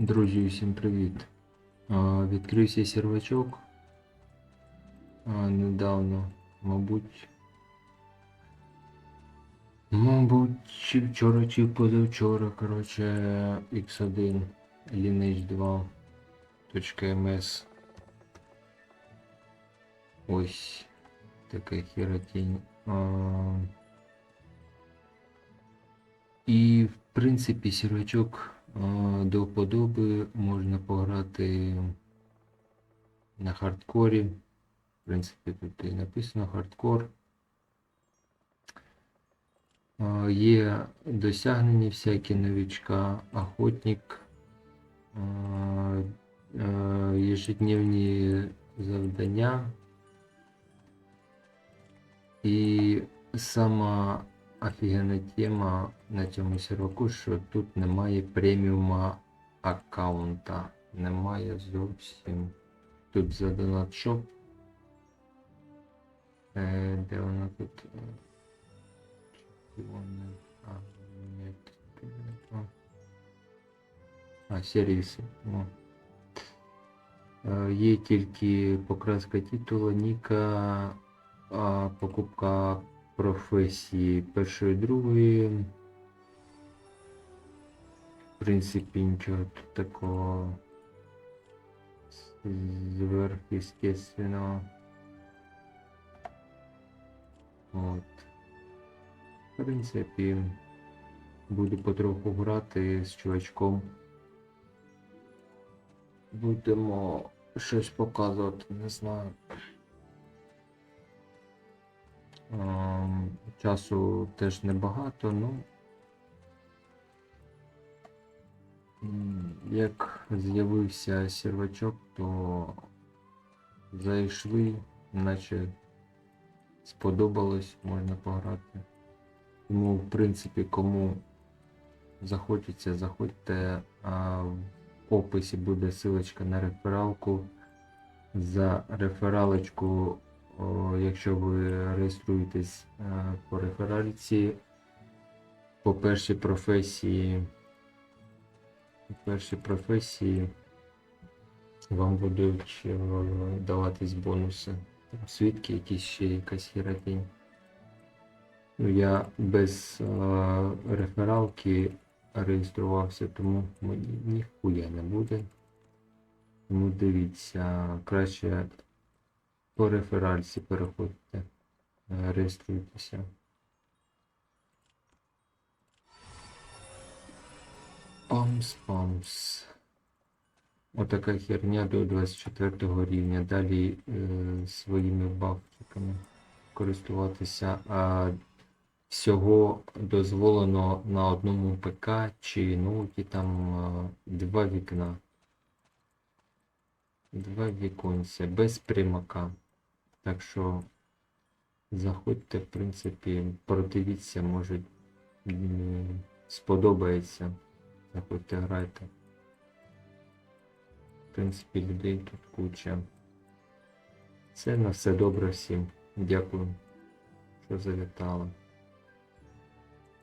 Друзі, усім привіт. Відкрився сервачок. Недавно, мабуть. Мабуть, чи вчора, чи позавчора, коротше, X1 Lineage 2 .ms. Ось така херотінь. І в принципі сервачок до вподоби можна пограти на хардкорі. В принципі, тут і написано хардкор. Є досягнення всякі новичка, охотник, ежедневні завдання. І сама офігенна тема на цьому серваку, що тут немає преміума аккаунта. Немає зовсім. Тут за шоп. Е, де вона тут? Е. А, тут. А, сервіси. О. Е, Є тільки покраска титула, ніка, а, покупка професії першої, другої. В принципі, нічого тут такого сверхъестественного. От. В принципі, буду потроху грати з чувачком. Будемо щось показувати, не знаю. Часу теж небагато, ну. Як з'явився сервачок, то зайшли, наче сподобалось, можна пограти. Тому, в принципі, кому захочеться, заходьте. А в описі буде ссылочка на рефералку. За рефералочку якщо ви реєструєтесь е, по реферальці, по першій професії, по першій професії вам будуть е, даватись бонуси. Там Свідки, якісь ще якась херотень. Ну, я без е, рефералки реєструвався, тому мені ніхуя не буде. Тому дивіться, краще по реферальці переходьте, е, реєструйтеся. Памс, памс. Отака херня до 24 рівня. Далі е, своїми бафчиками користуватися. А всього дозволено на одному ПК чи ноуті там е, два вікна. Два віконця без примака. Так що заходьте, в принципі, продивіться, може сподобається. Заходьте, грайте. В принципі, людей тут куча. Це на все добре всім. Дякую, що завітали.